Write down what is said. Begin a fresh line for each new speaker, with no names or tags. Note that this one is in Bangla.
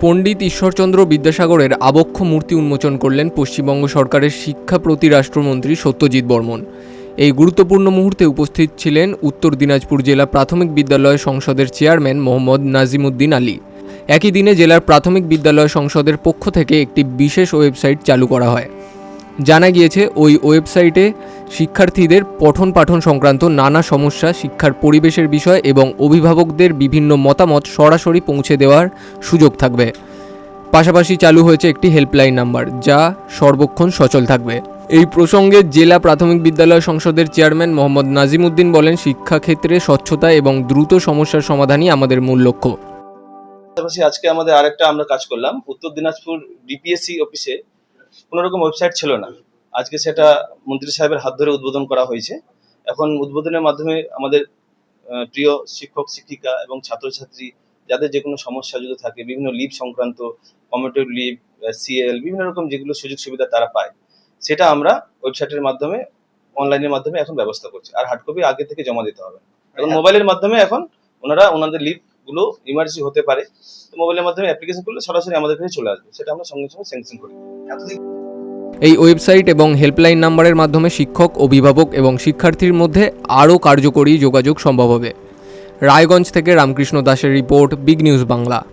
পণ্ডিত ঈশ্বরচন্দ্র বিদ্যাসাগরের আবক্ষ মূর্তি উন্মোচন করলেন পশ্চিমবঙ্গ সরকারের শিক্ষা প্রতি রাষ্ট্রমন্ত্রী সত্যজিৎ বর্মন। এই গুরুত্বপূর্ণ মুহূর্তে উপস্থিত ছিলেন উত্তর দিনাজপুর জেলা প্রাথমিক বিদ্যালয় সংসদের চেয়ারম্যান মোহাম্মদ নাজিমুদ্দিন আলী। একই দিনে জেলার প্রাথমিক বিদ্যালয় সংসদের পক্ষ থেকে একটি বিশেষ ওয়েবসাইট চালু করা হয়। জানা গিয়েছে, ওই ওয়েবসাইটে শিক্ষার্থীদের পঠন পাঠন সংক্রান্ত নানা সমস্যা শিক্ষার পরিবেশের বিষয় এবং অভিভাবকদের বিভিন্ন মতামত সরাসরি পৌঁছে দেওয়ার সুযোগ থাকবে। পাশাপাশি চালু হয়েছে একটি হেল্পলাইন নাম্বার যা সর্বক্ষণ সচল থাকবে। এই প্রসঙ্গে জেলা প্রাথমিক বিদ্যালয় সংসদের চেয়ারম্যান মোহাম্মদ নাজিমুদ্দিন বলেন, শিক্ষাক্ষেত্রে স্বচ্ছতা এবং দ্রুত সমস্যার সমাধানই আমাদের মূল লক্ষ্য।
পাশাপাশি আজকে আমাদের আরেকটা আমরা কাজ করলাম। উত্তর দিনাজপুর ডিপিএসসি অফিসে কোনো রকম ওয়েবসাইট ছিল না। আজকে সেটা মন্ত্রী সাহেবের হাত ধরে উদ্বোধন করা হয়েছে। এখন উদ্বোধনের মাধ্যমে আমাদের প্রিয় শিক্ষক, শিক্ষিকা এবং ছাত্রছাত্রী যাদের যে কোনো সমস্যা যদি থাকে, বিভিন্ন লিভ সংক্রান্ত কমিটিভ লিভ সিএল বিভিন্ন রকম যেগুলো সুযোগ সুবিধা তারা পায়, সেটা আমরা ওয়েবসাইটের মাধ্যমে অনলাইনের মাধ্যমে এখন ব্যবস্থা করছি। আর হার্ড কপি আগে থেকে জমা দিতে হবে। এখন মোবাইলের মাধ্যমে এখন ওনারা ওনাদের লিভগুলো ইমার্জেন্সি হতে পারে। মোবাইলের মাধ্যমে অ্যাপ্লিকেশন করলে সরাসরি আমাদের কাছে চলে আসবে। সেটা আমরা সঙ্গে সঙ্গে স্যাংশন করি
এই ওয়েবসাইট এবং হেল্পলাইন নাম্বারের মাধ্যমে শিক্ষক, অভিভাবক এবং শিক্ষার্থীর মধ্যে আরও কার্যকরী যোগাযোগ সম্ভব হবে। রায়গঞ্জ থেকে রামকৃষ্ণ দাসের রিপোর্ট, বিগ নিউজ বাংলা।